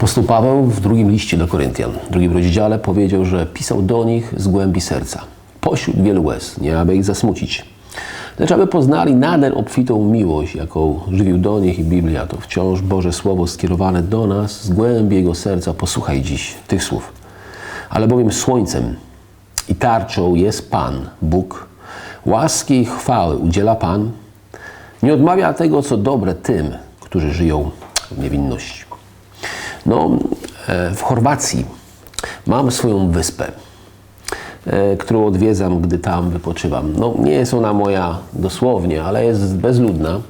Apostoł Paweł w drugim liście do Koryntian, w drugim rozdziale powiedział, że pisał do nich z głębi serca, pośród wielu łez, nie aby ich zasmucić. Lecz aby poznali nader obfitą miłość, jaką żywił do nich i Biblia, to wciąż Boże Słowo skierowane do nas z głębi Jego serca. Posłuchaj dziś tych słów. Ale bowiem słońcem i tarczą jest Pan, Bóg. Łaski i chwały udziela Pan. Nie odmawia tego, co dobre tym, którzy żyją w niewinności. No, e, w Chorwacji mam swoją wyspę, e, którą odwiedzam, gdy tam wypoczywam. No, nie jest ona moja dosłownie, ale jest bezludna,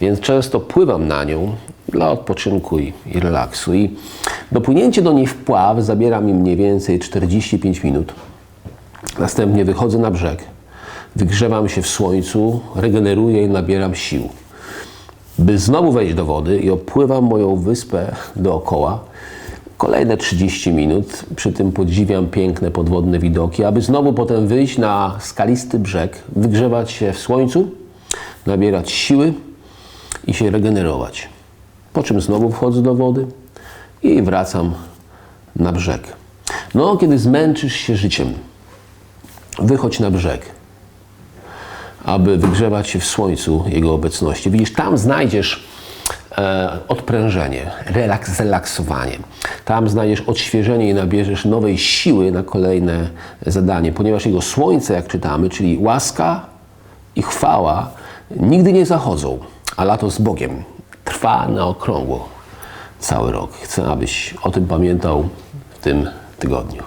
więc często pływam na nią dla odpoczynku i, i relaksu. I dopłynięcie do niej w pław zabiera mi mniej więcej 45 minut. Następnie wychodzę na brzeg, wygrzewam się w słońcu, regeneruję i nabieram sił by znowu wejść do wody i opływam moją wyspę dookoła. Kolejne 30 minut, przy tym podziwiam piękne podwodne widoki, aby znowu potem wyjść na skalisty brzeg, wygrzewać się w słońcu, nabierać siły i się regenerować. Po czym znowu wchodzę do wody i wracam na brzeg. No, kiedy zmęczysz się życiem, wychodź na brzeg aby wygrzewać się w słońcu Jego obecności. Widzisz, tam znajdziesz e, odprężenie, relaks, zrelaksowanie. Tam znajdziesz odświeżenie i nabierzesz nowej siły na kolejne zadanie, ponieważ Jego słońce, jak czytamy, czyli łaska i chwała, nigdy nie zachodzą, a lato z Bogiem trwa na okrągło cały rok. Chcę, abyś o tym pamiętał w tym tygodniu.